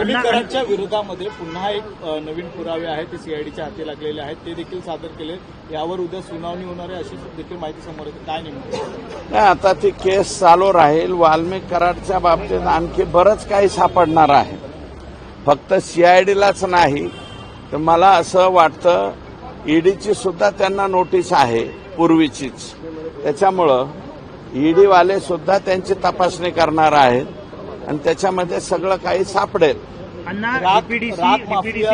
कराडच्या विरोधामध्ये पुन्हा एक नवीन पुरावे आहेत ते सीआयडीच्या हाती लागलेले आहेत ते देखील सादर केले यावर उद्या सुनावणी होणार आहे अशी देखील माहिती समोर येते. काय नेमकं? नाही आता ती केस चालू राहील. वाल्मिक कराडच्या बाबतीत आणखी बरंच काही सापडणार आहे. फक्त सीआयडीलाच नाही. तर मला असं वाटतं ईडीची सुद्धा त्यांना नोटीस आहे पूर्वीचीच. त्याच्यामुळं ईडीवाले सुद्धा त्यांची तपासणी करणार आहेत. आणि त्याच्यामध्ये सगळं काही सापडेल.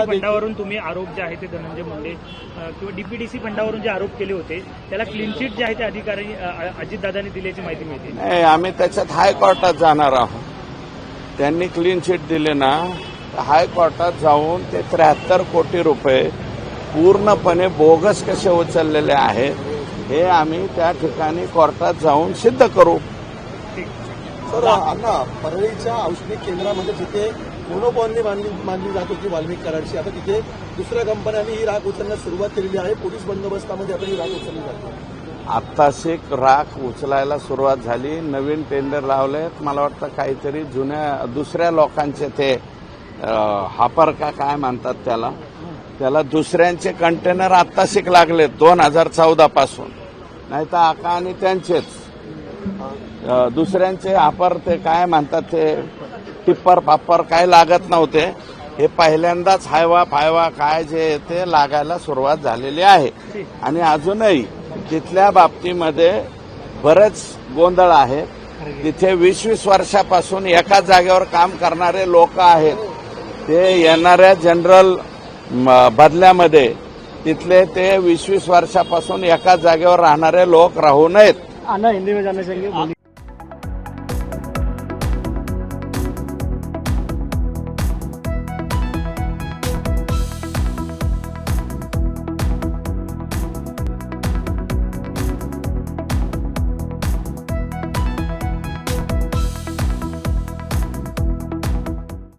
फंडावरून तुम्ही आरोप जे आहे ते धनंजय मुंडे किंवा डीपीडीसी फंडावरून जे आरोप केले होते त्याला क्लीन चिट जे आहे ते अधिकारी अ, अजितदादांनी दिल्याची माहिती मिळते. नाही आम्ही त्याच्यात हायकोर्टात जाणार आहोत. त्यांनी क्लीन चिट दिली ना तर हायकोर्टात जाऊन ते त्र्याहत्तर कोटी रुपये पूर्णपणे बोगस कसे उचललेले आहेत हे आम्ही त्या ठिकाणी कोर्टात जाऊन सिद्ध करू. सर अण्णा परळीच्या औष्णिक केंद्रामध्ये जिथे मोनोपॉलनी बांधली मानली जात होती वाल्मिकरांची आता तिथे दुसऱ्या कंपन्यांनी ही राख उचलण्यास सुरुवात केलेली आहे. पोलीस बंदोबस्तामध्ये आता ही राख उचलली जाते. आत्ताशी राख उचलायला सुरुवात झाली. नवीन टेंडर लावलेत. मला वाटतं काहीतरी जुन्या दुसऱ्या लोकांचे ते हापर का काय म्हणतात त्याला? त्याला दुसऱ्यांचे कंटेनर आत्ताशिक लागलेत दोन हजार चौदा पासून नाही तर आका आणि त्यांचेच. दुसऱ्यांचे आपर ते काय म्हणतात ते टिप्पर पाप्पर काय लागत नव्हते. हे पहिल्यांदाच हायवा फायवा काय जे ते लागायला सुरुवात झालेली आहे. आणि अजूनही तिथल्या बाबतीमध्ये बरेच गोंधळ आहे. तिथे वीस वीस वर्षापासून एकाच जागेवर काम करणारे लोक आहेत. ते येणाऱ्या जनरल म, बदल्यामध्ये तिथले ते वीस वीस वर्षापासून एकाच जागेवर राहणारे लोक राहू नयेत. अण्णा हिंदी में जाना चाहिए